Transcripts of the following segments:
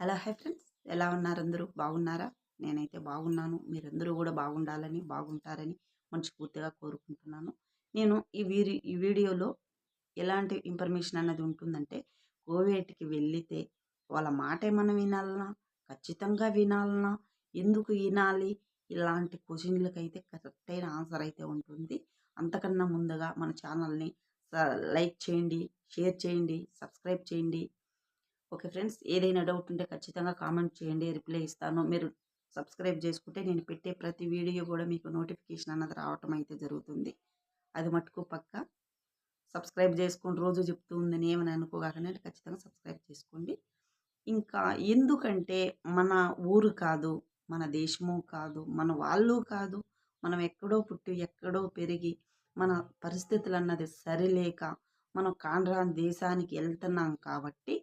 Hello hi friends? ఎలా ఉన్నారు అందరూ? బాగున్నారా? నేనైతే బాగున్నాను. మీరందరూ కూడా బాగుండాలని బాగుంటారని మనస్ఫూర్తిగా కోరుకుంటున్నాను. నేను ఈ వీరి ఈ వీడియోలో ఎలాంటి ఇన్ఫర్మేషన్ అన్నది ఉంటుందంటే కోవేట్కి వెళ్ళితే వాళ్ళ మాట ఏమైనా వినాలనా? ఖచ్చితంగా వినాలనా? ఎందుకు వినాలి? ఇలాంటి క్వశ్చన్లకైతే కరెక్ట్ అయిన ఆన్సర్ అయితే ఉంటుంది. అంతకన్నా ముందుగా మన ఛానల్ని లైక్ చేయండి షేర్ చేయండి సబ్స్క్రైబ్ చేయండి. ఓకే ఫ్రెండ్స్ ఏదైనా డౌట్ ఉంటే ఖచ్చితంగా కామెంట్ చేయండి రిప్లై ఇస్తాను. మీరు సబ్స్క్రైబ్ చేసుకుంటే నేను పెట్టే ప్రతి వీడియో కూడా మీకు నోటిఫికేషన్ అన్నది రావటం అయితే జరుగుతుంది. అది మటుకు పక్క. సబ్స్క్రైబ్ చేసుకొని రోజు చెప్తూ ఉందని ఏమని అనుకోగానే ఖచ్చితంగా సబ్స్క్రైబ్ చేసుకోండి. ఇంకా ఎందుకంటే మన ఊరు కాదు మన దేశము కాదు మన వాళ్ళు కాదు మనం ఎక్కడో పుట్టి ఎక్కడో పెరిగి మన పరిస్థితులు అన్నది సరిలేక మనం కాండ్రాన్ దేశానికి వెళ్తున్నాం కాబట్టి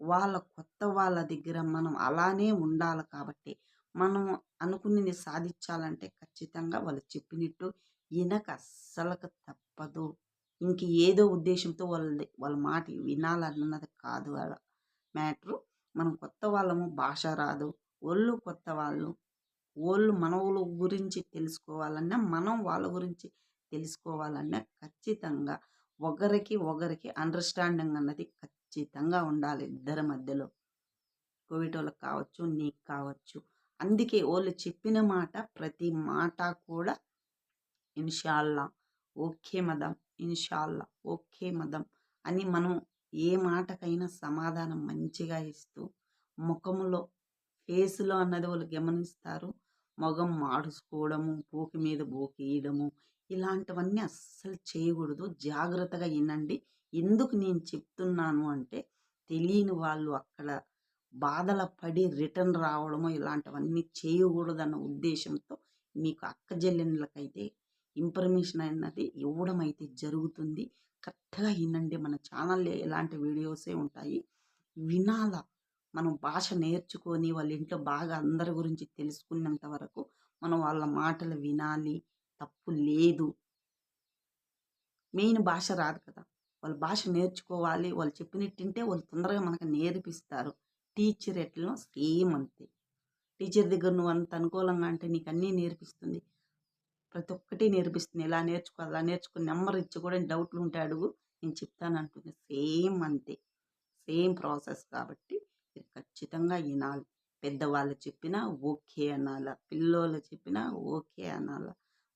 వాళ్ళ కొత్త వాళ్ళ దగ్గర మనం అలానే ఉండాలి కాబట్టి మనం అనుకున్నది సాధించాలంటే ఖచ్చితంగా వాళ్ళు చెప్పినట్టు ఈయనకు అస్సలకు తప్పదు. ఇంక ఏదో ఉద్దేశంతో వాళ్ళ వాళ్ళ మాట వినాలన్నది కాదు వాళ్ళ మ్యాటరు. మనం కొత్త వాళ్ళము భాష రాదు. ఒళ్ళు కొత్త వాళ్ళు. వాళ్ళు మనవుల గురించి తెలుసుకోవాలన్నా మనం వాళ్ళ గురించి తెలుసుకోవాలన్నా ఖచ్చితంగా ఒకరికి ఒకరికి అండర్స్టాండింగ్ అన్నది ఖచ్చితంగా ఉండాలి ఇద్దరి మధ్యలో. కోవిడ్ వాళ్ళకి కావచ్చు నీకు కావచ్చు. అందుకే వాళ్ళు చెప్పిన మాట ప్రతి మాట కూడా ఇన్షాల్లా ఓకే మదం ఇన్షాల్లా ఓకే మదం అని మనం ఏ మాటకైనా సమాధానం మంచిగా ఇస్తూ ముఖంలో ఫేస్లో అన్నది వాళ్ళు గమనిస్తారు. మొగం మాడుచుకోవడము బూకి మీద బూకేయడము ఇలాంటివన్నీ అస్సలు చేయకూడదు. జాగ్రత్తగా వినండి. ఎందుకు నేను చెప్తున్నాను అంటే తెలియని వాళ్ళు అక్కడ బాధల పడి రిటర్న్ రావడమో ఇలాంటివన్నీ చేయకూడదన్న ఉద్దేశంతో మీకు అక్క జల్లెన్లకైతే ఇన్ఫర్మేషన్ అన్నది ఇవ్వడం అయితే జరుగుతుంది. కరెక్ట్గా వినండి. మన ఛానల్లో ఇలాంటి వీడియోసే ఉంటాయి. వినాల మనం భాష నేర్చుకొని వాళ్ళ ఇంట్లో బాగా అందరి గురించి తెలుసుకున్నంత వరకు మనం వాళ్ళ మాటలు వినాలి. తప్పు లేదు. మెయిన్ భాష రాదు కదా. వాళ్ళ భాష నేర్చుకోవాలి. వాళ్ళు చెప్పినట్టుంటే వాళ్ళు తొందరగా మనకు నేర్పిస్తారు. టీచర్ ఎట్లనో సేమ్ అంతే. టీచర్ దగ్గర నువ్వు అంత అనుకూలంగా అంటే నీకు అన్నీ నేర్పిస్తుంది. ప్రతి ఒక్కటి నేర్పిస్తుంది. ఎలా నేర్చుకో అలా నేర్చుకుని నెంబర్ ఇచ్చి కూడా డౌట్లు ఉంటే అడుగు. నేను చెప్తాను అంటుంది. సేమ్ అంతే. సేమ్ ప్రాసెస్ కాబట్టి మీరు ఖచ్చితంగా వినాలి. పెద్దవాళ్ళు చెప్పినా ఓకే అనాల. పిల్లోళ్ళు చెప్పినా ఓకే అనాల.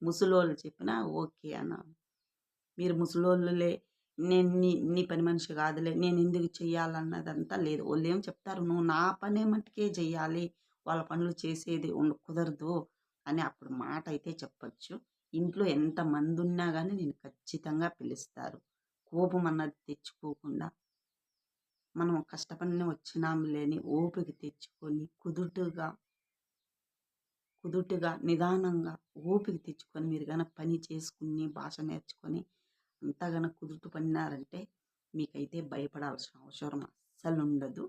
ముసలోళ్ళు చెప్పినా ఓకే అనాలి. మీరు ముసలోళ్ళులే నేను నీ నీ పని మనిషి కాదులే నేను ఎందుకు చెయ్యాలన్నదంతా లేదు. వాళ్ళు ఏం చెప్తారు? నువ్వు నా పనే మట్టుకే చెయ్యాలి వాళ్ళ పనులు చేసేది ఉండ కుదరదు అని అప్పుడు మాట అయితే చెప్పచ్చు. ఇంట్లో ఎంతమంది ఉన్నా కానీ నేను ఖచ్చితంగా పిలుస్తారు. కోపం అన్నది తెచ్చుకోకుండా మనం కష్టపడిన వచ్చినాము లేని ఓపిక తెచ్చుకొని కుదుటుగా కుదుటుగా నిదానంగా ఓపిక తెచ్చుకొని మీరు కనుక పని చేసుకుని భాష నేర్చుకొని అంతా కనుక కుదురుతూ పడినారంటే మీకైతే భయపడాల్సిన అవసరం అస్సలు ఉండదు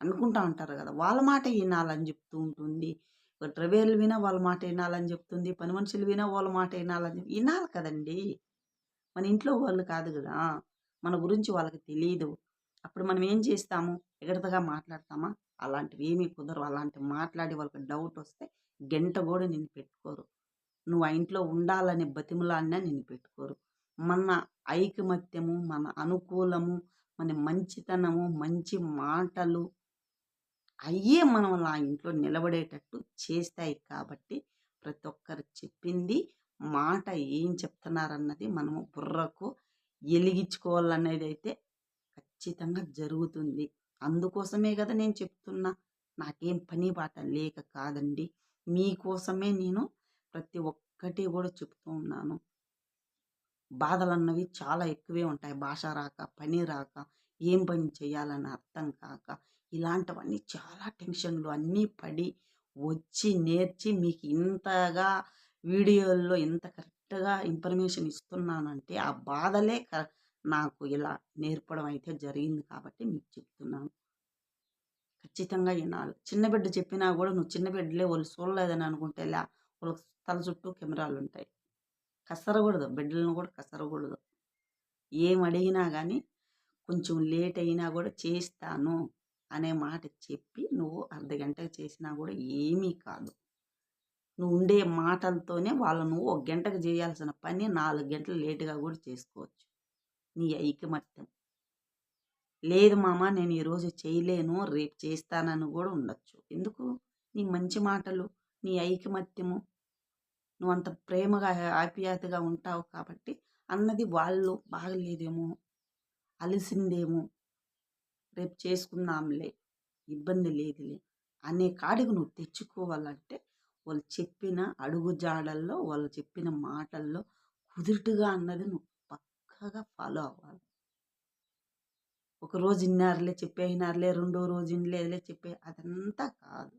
అనుకుంటా ఉంటారు కదా వాళ్ళ మాట వినాలని చెప్తూ ఉంటుంది. డ్రైవర్లు వినా వాళ్ళ మాట వినాలని చెప్తుంది. పని మనుషులు వినా వాళ్ళ మాట వినాలని వినాలి కదండి. మన ఇంట్లో వాళ్ళు కాదు కదా మన గురించి వాళ్ళకి తెలియదు అప్పుడు మనం ఏం చేస్తాము? ఎగడతగా మాట్లాడతామా? అలాంటివి ఏమీ కుదరవు. అలాంటివి మాట్లాడి వాళ్ళకి డౌట్ వస్తే గంట కూడా నేను పెట్టుకోరు. నువ్వు ఆ ఇంట్లో ఉండాలనే బతిమలాడినా నేను పెట్టుకోరు. మన ఐకమత్యము మన అనుకూలము మన మంచితనము మంచి మాటలు అయ్యే మనం ఆ ఇంట్లో నిలబడేటట్టు చేస్తాయి కాబట్టి ప్రతి ఒక్కరు చెప్పింది మాట ఏం చెప్తున్నారన్నది మనము బుర్రకు ఎలిగించుకోవాలనేది అయితే ఖచ్చితంగా జరుగుతుంది. అందుకోసమే కదా నేను చెప్తున్నా. నాకేం పని బాట లేక కాదండి. మీకోసమే నేను ప్రతి ఒక్కటి కూడా చెప్తూ ఉన్నాను. బాధలు అన్నవి చాలా ఎక్కువే ఉంటాయి. భాష రాక పని రాక ఏం పని చేయాలని అర్థం కాక ఇలాంటివన్నీ చాలా టెన్షన్లు అన్నీ పడి వచ్చి నేర్చి మీకు ఇంతగా వీడియోల్లో ఇంత కరెక్ట్గా ఇన్ఫర్మేషన్ ఇస్తున్నానంటే ఆ బాధలే నాకు ఇలా నేర్పడం అయితే జరిగింది కాబట్టి మీకు చెప్తున్నాను. ఖచ్చితంగా వినాలి. చిన్న బిడ్డ చెప్పినా కూడా నువ్వు చిన్న బిడ్డలే వాళ్ళు చూడలేదని అనుకుంటే లే వాళ్ళకి తన చుట్టూ కెమెరాలు ఉంటాయి కసరకూడదు బిడ్డలను కూడా కసరకూడదు ఏం అడిగినా కానీ కొంచెం లేట్ అయినా కూడా చేస్తాను అనే మాట చెప్పి నువ్వు అర్ధగంటకు చేసినా కూడా ఏమీ కాదు. నువ్వు ఉండే మాటలతోనే వాళ్ళు నువ్వు ఒక గంటకు చేయాల్సిన పని నాలుగు గంటలు లేటుగా కూడా చేసుకోవచ్చు. నీ ఐకమత్యం. లేదు మామ నేను ఈరోజు చేయలేను రేపు చేస్తానని కూడా ఉండొచ్చు. ఎందుకు? నీ మంచి మాటలు నీ ఐకమత్యము. నువ్వు అంత ప్రేమగా ఆప్యాయతగా ఉంటావు కాబట్టి అన్నది వాళ్ళు బాగలేదేమో అలిసిందేమో రేపు చేసుకుందాంలే ఇబ్బంది లేదులే అనే కాడికి నువ్వు తెచ్చుకోవాలంటే వాళ్ళు చెప్పిన అడుగు జాడల్లో వాళ్ళు చెప్పిన మాటల్లో కుదురుటుగా అన్నది నువ్వు పక్కగా ఫాలో అవ్వాలి. ఒకరోజు ఇన్నారులే చెప్పేయినారులే రెండో రోజు ఇన్లేదులే చెప్పే అదంతా కాదు.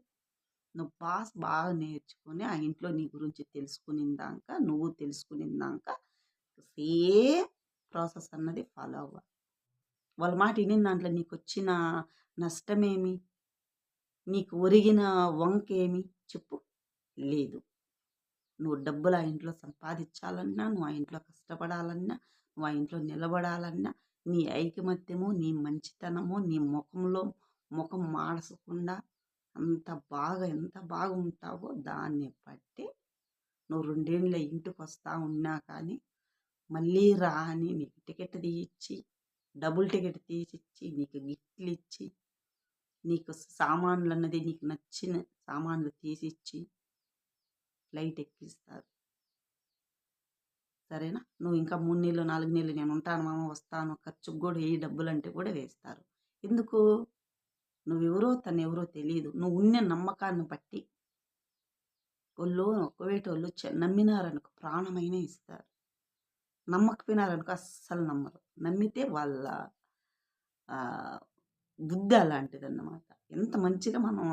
నువ్వు పాస్ బాగా నేర్చుకొని ఆ ఇంట్లో నీ గురించి తెలుసుకునిందాక నువ్వు తెలుసుకునిందాక సేమ్ ప్రాసెస్ అన్నది ఫాలో అవ్వాలి. వాళ్ళ మాట విని దాంట్లో నీకు వచ్చిన నష్టమేమి? నీకు ఒరిగిన వంకేమి? చెప్పు. లేదు. నువ్వు డబ్బులు ఆ ఇంట్లో సంపాదించాలన్నా నువ్వు ఆ ఇంట్లో కష్టపడాలన్నా నువ్వు ఆ ఇంట్లో నిలబడాలన్నా నీ ఐకమత్యము నీ మంచితనము నీ ముఖంలో ముఖం మాడసకుండా అంత బాగా ఎంత బాగా ఉంటావో దాన్ని బట్టి నువ్వు రెండేళ్ళ ఇంటికి వస్తా ఉన్నా కానీ మళ్ళీ రా అని నీకు టికెట్ తీయించి డబుల్ టికెట్ తీసిచ్చి నీకు గిఫ్ట్లు ఇచ్చి నీకు సామాన్లు అన్నది నీకు నచ్చిన సామాన్లు తీసిచ్చి ఫ్లైట్ ఎక్కిస్తారు. సరేనా? నువ్వు ఇంకా మూడు నెలలు నాలుగు నెలలు నేను ఉంటాను మామ వస్తాను ఖర్చుకు కూడా ఏ డబ్బులు అంటే కూడా వేస్తారు. ఎందుకు? నువ్వెవరో తనెవరో తెలియదు నువ్వు ఉన్న నమ్మకాన్ని బట్టి వాళ్ళు కోవేటోళ్ళు నమ్మినారనుకో ప్రాణమైన ఇస్తారు. నమ్మకపోయినారనుకో అస్సలు నమ్మరు. నమ్మితే వాళ్ళ బుద్ధి అలాంటిది అన్నమాట ఎంత మంచిగా మనం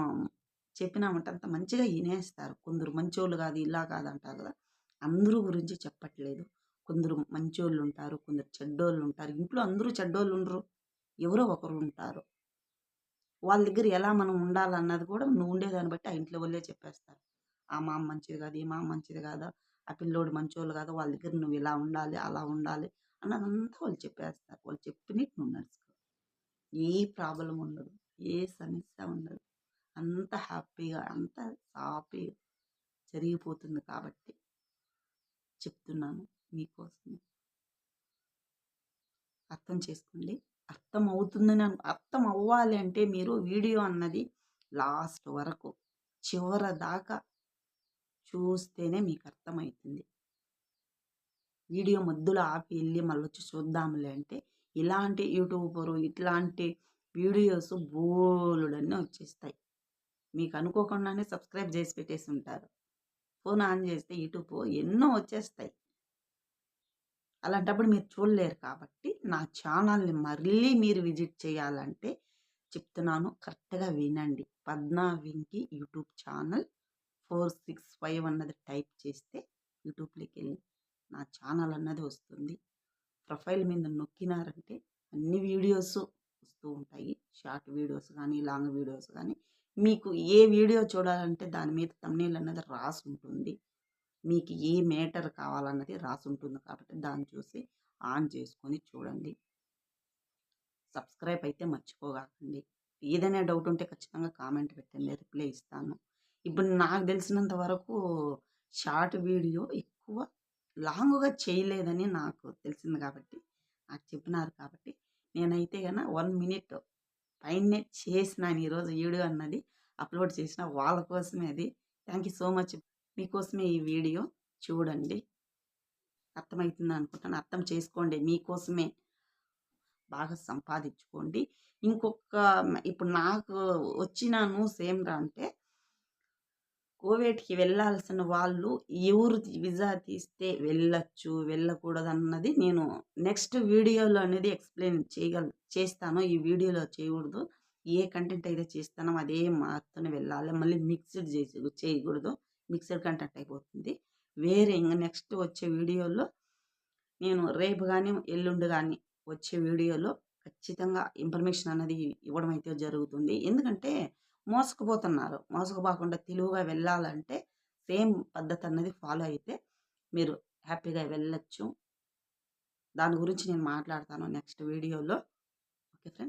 చెప్పినామంటే అంత మంచిగా వినేస్తారు. కొందరు మంచోళ్ళు కాదు ఇలా కాదు అంటారు కదా. అందరూ గురించి చెప్పట్లేదు. కొందరు మంచోళ్ళు ఉంటారు కొందరు చెడ్డోళ్ళు ఉంటారు. ఇంట్లో అందరూ చెడ్డోళ్ళు ఉండరు. ఎవరో ఒకరు ఉంటారు. వాళ్ళ దగ్గర ఎలా మనం ఉండాలన్నది కూడా నువ్వు ఉండేదాన్ని బట్టి ఆ ఇంట్లో వాళ్ళే చెప్పేస్తారు. ఆ మామ మంచిది కాదు ఈ మామ మంచిది కాదు ఆ పిల్లోడు మంచోళ్ళు కాదు వాళ్ళ దగ్గర నువ్వు ఇలా ఉండాలి అలా ఉండాలి అన్నదంతా వాళ్ళు చెప్పేస్తారు. వాళ్ళు చెప్పినట్టు నువ్వు నడుచుకో. ఏ ప్రాబ్లం ఉండదు ఏ సమస్య ఉండదు. అంత హ్యాపీగా అంత సాఫీగా జరిగిపోతుంది కాబట్టి చెప్తున్నాను మీకోసం అర్థం చేసుకోండి. అర్థం అవుతుందని అర్థం అవ్వాలి అంటే మీరు వీడియో అన్నది లాస్ట్ వరకు చివర దాకా చూస్తేనే మీకు అర్థమవుతుంది. వీడియో మధ్యలో ఆపి వెళ్ళి మళ్ళీ వచ్చి చూద్దాంలే అంటే ఇలాంటి యూట్యూబరు ఇట్లాంటి వీడియోస్ బోలుడన్నీ వచ్చేస్తాయి. మీకు అనుకోకుండానే సబ్స్క్రైబ్ చేసి పెట్టేసి ఉంటారు. ఫోన్ ఆన్ చేస్తే యూట్యూబ్ ఎన్నో వచ్చేస్తాయి. అలాంటప్పుడు మీరు చూడలేరు కాబట్టి నా ఛానల్ని మళ్ళీ మీరు విజిట్ చేయాలంటే చెప్తున్నాను కరెక్ట్గా వినండి. పద్నా వింకి YouTube channel four six five అన్నది టైప్ చేస్తే యూట్యూబ్లోకి వెళ్ళి నా ఛానల్ అన్నది వస్తుంది. ప్రొఫైల్ మీద నొక్కినారంటే అన్ని వీడియోస్ వస్తూ ఉంటాయి. షార్ట్ వీడియోస్ కానీ లాంగ్ వీడియోస్ కానీ మీకు ఏ వీడియో చూడాలంటే దాని మీద తమ్నేల్ అన్నది రాసి ఉంటుంది మీకు ఏ మేటర్ కావాలన్నది రాసి ఉంటుంది కాబట్టి దాన్ని చూసి ఆన్ చేసుకొని చూడండి. సబ్స్క్రైబ్ అయితే మర్చిపోగాకండి. ఏదైనా డౌట్ ఉంటే ఖచ్చితంగా కామెంట్ పెట్టండి. రిప్లై ఇస్తాను. ఇప్పుడు నాకు తెలిసినంత వరకు షార్ట్ వీడియో ఎక్కువ లాంగ్గా చేయలేదని నాకు తెలిసింది కాబట్టి నాకు చెప్పినారు కాబట్టి నేనైతే కన్నా వన్ మినిట్ పైనే చేసినాను ఈరోజు వీడియో అన్నది అప్లోడ్ చేసిన వాళ్ళ కోసమే అది. Thank you so much. మీకోసమే ఈ వీడియో చూడండి. అర్థమవుతుంది అనుకుంటాను అర్థం చేసుకోండి. మీకోసమే బాగా సంపాదించుకోండి. ఇంకొక ఇప్పుడు నాకు వచ్చిన న్యూస్ ఏమిరా అంటే కోవిడ్కి వెళ్ళాల్సిన వాళ్ళు ఎవరు వీజా తీస్తే వెళ్ళచ్చు వెళ్ళకూడదు అన్నది నేను నెక్స్ట్ వీడియోలో అనేది ఎక్స్ప్లెయిన్ చేయగల చేస్తాను. ఈ వీడియోలో చేయకూడదు. ఏ కంటెంట్ అయితే చేస్తానో అదే మాత్రమే వెళ్ళాలి. మళ్ళీ మిక్స్డ్ చేసి చేయకూడదు. మిక్సర్ కంటెంట్ అయిపోతుంది. వేరే ఇంకా నెక్స్ట్ వచ్చే వీడియోలో నేను రేపు కానీ ఎల్లుండి కానీ వచ్చే వీడియోలో ఖచ్చితంగా ఇన్ఫర్మేషన్ అనేది ఇవ్వడం అయితే జరుగుతుంది. ఎందుకంటే మోసకుపోతున్నారు. మోసకుపోకుండా తెలివిగా వెళ్ళాలంటే సేమ్ పద్ధతి అన్నది ఫాలో అయితే మీరు హ్యాపీగా వెళ్ళచ్చు. దాని గురించి నేను మాట్లాడతాను నెక్స్ట్ వీడియోలో. Okay friend